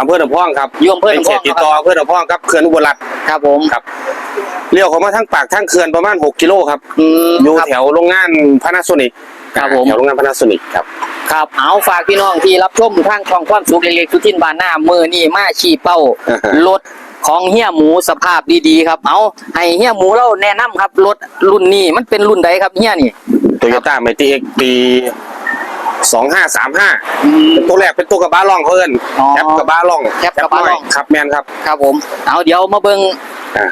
อำเภอหนองพองครับอยู่อำเภอหนเป็อนงเขพอตงติดต่ออำเภอหนองพองครับเขื่อนอุบลรัตน์ครับผม ครับเลี้ยวเข้ามาทั้งปากทั้งเขื่อนประมาณ 6 กิโลครับ อืมอยู่ครับ แถวโรงงานพานาโซนิกครับผม แถวโรงงานพานาโซนิกครับ ครับเอาฝากพี่น้องที่รับชมทางช่องความสุขเล็กๆทุกทินบานหน้ามือนี่มาชี้เป้าอ่าฮะ รถของเฮียหมูสภาพดีๆครับ เอาให้เฮียหมูเราแนะนำครับรถรุ่นนี้มันเป็นรุ่นใดครับเฮียนี่โตโยต้าไมตี้เอ็กปี 2535อืมตัวแรกเป็นตัวกระบะล่องเขาเอิ้นอ๋อแคปกระบะล่องแคปกระบะล่องน้ยครับแมนครับครับผม เอาเดี๋ยวมาเบิ่งอ่า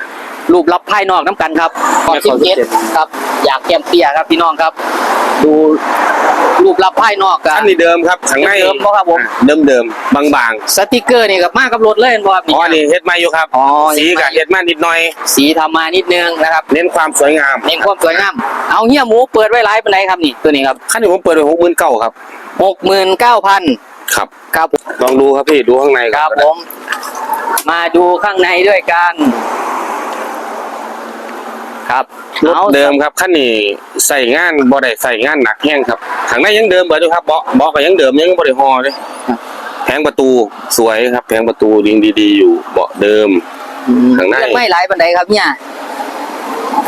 รูปลับภายนอกน้ำกันครับก่อนเนี่ยสิขบอเจ็ด17ครับ อยากแกมเปียครับพี่น้องครับ ดูรูปลับภายนอกกัอันนนี้เดิมครับข้างในเดิมบ่ครับผมเดิมเดิมๆบางสติกเกอร์นี่กับมากับรถเลยเห็นบ่ครับๆอ๋อนี่เฮ็ดมาอยู่ครับอ๋อสีกับเฮ็ดมานิดหน่อยสีทำมานิดนึงนะครับเน้นความสวยงามเน้นความสวยงามเอาเฮียหมูเปิดไว้หลายเป็นไรครับนี่ตัวนี้ครับขั้นนี้ผมเปิดไว้หกหมื่นเก้าครับหกหมื่นเก้าพันครับ ครับลองดูครับพี่ดูข้างในคก่อนรับผม มาดูข้างในด้วยกัน ครับรถเอาเดิมครับขั้นนี้ใส่งานบ่ได้ใส่งานหนักแห้งครับข้างในยังเดิมเบิดอยู่ครับเบาะเบาะก็ยังเดิมยังบ่ได้ห่อเลยแผงประตูสวยครับ แผงประตูยังดีๆอยู่เบาะเดิมข้างในเลือกไม่หลายเป็นไรครับเนี่ย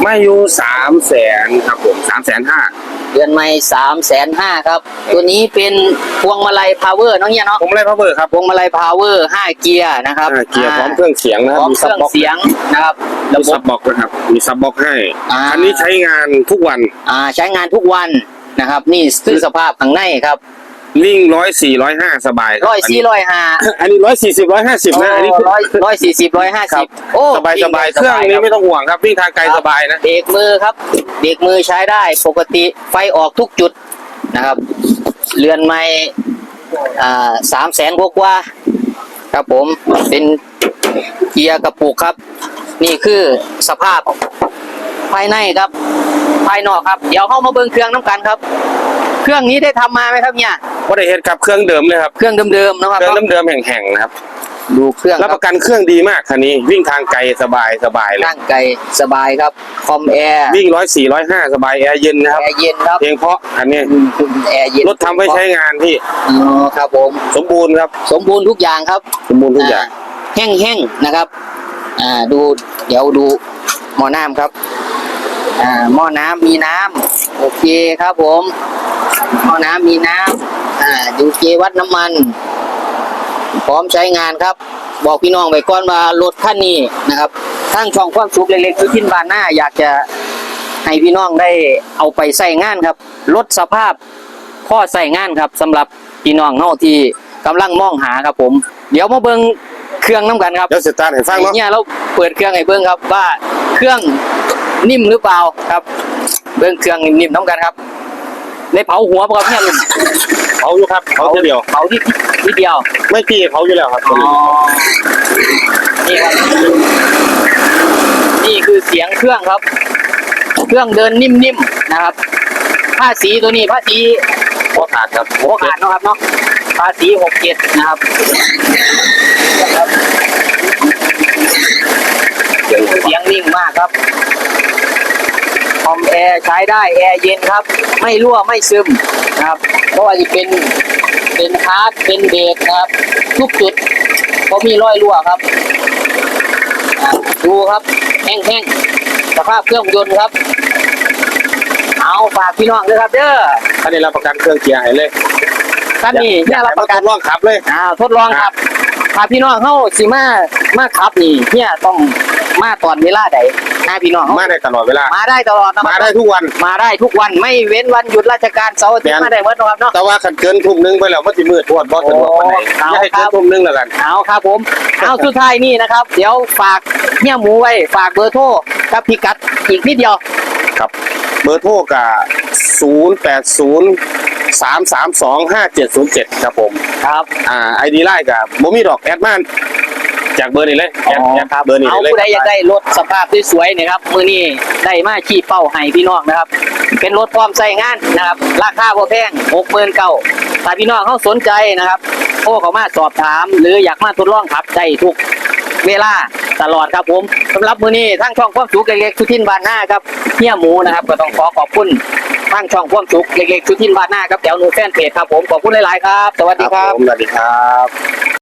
ไม่อยู่สามแสนครับผมสามแสนห้า เดือนไม่สามแสนห้าครับ ตัวนี้เป็นพวงมาลัยพาวเวอร์น้องเฮียเนาะผมไล่พาวเวอร์ครับพวงมาลัยพาวเวอร์ห้าเกียร์นะครับอ่าเกียร์พร้อมเครื่องเสียงนะคพรับร้อมมีเคซับรื่องบ็อกเสียงนะครับมีระบซับบ บ็อกนะครับ มีซับบ็อกให้อ่าอันนี้ใช้งานทุกวัน อ่าใช้งานทุกวันนะครับ นี่คือสภาพข้างในครับ วิ่งร้อยสี่ร้อยห้าสบายคบร้อยสี่ร้อยห้าอันนี้ร้อยสี่สิบร้อยห้าสิบนะอันนี้คือร้อยร้อยสี่สิบร้อยห้าครัสิบบโอ้สบายสบายเครื่องนี้ไม่ต้องห่วงครับวิ่งทางไกลสบายนะเบรกมือครับเบรกมือใช้ได้ปกติไฟออกทุกจุดนะครับ เรือนไม้อ่าสามแสนกว่าๆครับผมเป็นเกียร์กระปุกครับ นี่คือสภาพภายในครับ ภายนอกครับ เดี๋ยวเข้ามาเบิ่งเครื่องน้ำกันครับ เครื่องนี้ได้ทำมาไหมครับเนี่ยว่าได้เห็นครับเครื่องเดิมเลยครับเครื่องเดิมๆนะครับเครื่องเดิมๆแห่งๆนะครับดูเครื่องครับรัประกันเครื่องดีมากคันนี้ วิ่งทางไกลสบายสบายเลยนั่งไกลสบายครับคอมแอร์วิ่งร้อยสี่ร้อยห้าสบายแอร์เย็นนะครับแอร์เย็นครับเพลงเพราะอันนี้อืมแอร์เย็นรถทำไว้ใช้งานที่อ๋อครับผมสมบูรณ์ครับสมบูรณ์ทุกอย่างครับ สมบูรณ์ทุกอย่างแห้งแห้งๆนะครับ อ่า ดู เดี๋ยวดูหม้อน้ำครับ อ่าหม้อน้ำมีน้ำโอเคครับผมหม้อน้ำมีน้ำอ่าดูเจวัดน้ำมัน พร้อมใช้งานครับ บอกพี่น้องไปก่อนว่ารถคันนี้นะครับทั้งช่องความสุขเล็กๆที่ทิ้นบานหน้าอยากจะให้พี่น้องได้เอาไปใส่งานครับ ลดสภาพพ่อใส่งานครับสำหรับพี่น้องเฮาที่กำลังมองหาครับผม เดี๋ยวมาเบิ่งเครื่องน้ำกันครับเดี๋ยวสตาร์ทให้ฟังเนาะเนี่ยเราเปิดเครื่องให้เบิ่งครับว่าเครื่อง นิ่มหรือเปล่าครับเบิ่งเครื่องนิ่มๆน้ำกันครับได้เผาหัวปะครับเนี่ยลุงเผาอยู่ครับเผาทีเดียวเผาที่ที่เดียว ไม่พี่เผาอยู่แล้วครับตัวนี้นี่ครับ นี่คือเสียงเครื่องครับ เครื่องเดินนิ่มๆนะครับผ้าสีตัวนี้ผ้าสีเพราะขาดครับหัวขาดเนาะครับเนาะผ้าสีหกเจ็ดนะครับครับเสียงเสียงนิ่งมากครับค อมแอร์ใช้ได้แอร์เย็นครับ ไม่รั่วไม่ซึมนะครับเพราะว่าจะเป็นเป็นคาร์ดเป็นเบรกนะครับ ทุกจุดก็มีรอยรั่วครับอ่าดูครับแห้งๆสภาพเครื่องยนต์ครับ เอาฝากพี่น้องด้วยครับเด้อถ้าได้รับประกันเครื่องเกียร์ให้เลยท่านนี้เนี่ยรับประกันทดลองขับเลยอ่าทดลองครับถ้าพี่น้องเข้าสิมามาขับนี่เนี่ยต้อง มาตอนเวลาใดถ้าพี่น้องเขามาได้ตลอดเวลามาได้ตลอดนะคมารับได้ทุกวันมาได้ทุกวันไม่เว้นวันหยุดราชการเสาร์อาทิตย์แม่นมาได้หมดนะครับเนาะแต่ว่าขันเกินทุ่มหนึงไปแล้วมันสิมืดทวดบอสสะดวกปานไหนโอ้อย่าให้ครัเกินบทุ่มหนึงแล้วกันเอาครับผมเอาสุดท้ายนี่นะครับ เดี๋ยวฝากเนี่ยหมูไว้ฝากเบอร์โทรกับพิกัดอีกนิดเดียวครับเบอร์โทรกับศูนย์แปดศูนย์สามสามสองห้าเจ็ดศูนย์เจ็ดครับผม ครับ อ่าไอดีไลน์กับโมมี่ดอกแอดมาน จากเบอร์นี้เลยแอดแอดเบอร์นี้เอาเลยผู้ใดอยากได้รถสภาพสวยๆเนี่ยครับมือนี้ได้มาขี่เป้าให้พี่น้องนะครับ เป็นรถพร้อมใช้งานนะครับ ราคาบ่แพงหกหมื่นเก้าถ้าพี่น้องเขาสนใจนะครับโทรเข้ามาสอบถาม หรืออยากมาทดลองขับได้ทุกเวลาตลอดครับผมสำหรับมือนี้ทั้งช่องความสุขเล็กๆทุทินบานหน้าครับเฮียหมูนะครับก็ต้องขอขอบคุณทั้งช่องความสุขเล็กๆทุทินบานหน้าครับแถวหนูแฟนเพจครับผมขอบคุณหลายๆครับ สวัสดีคครัรับบผมสวัสดีครับ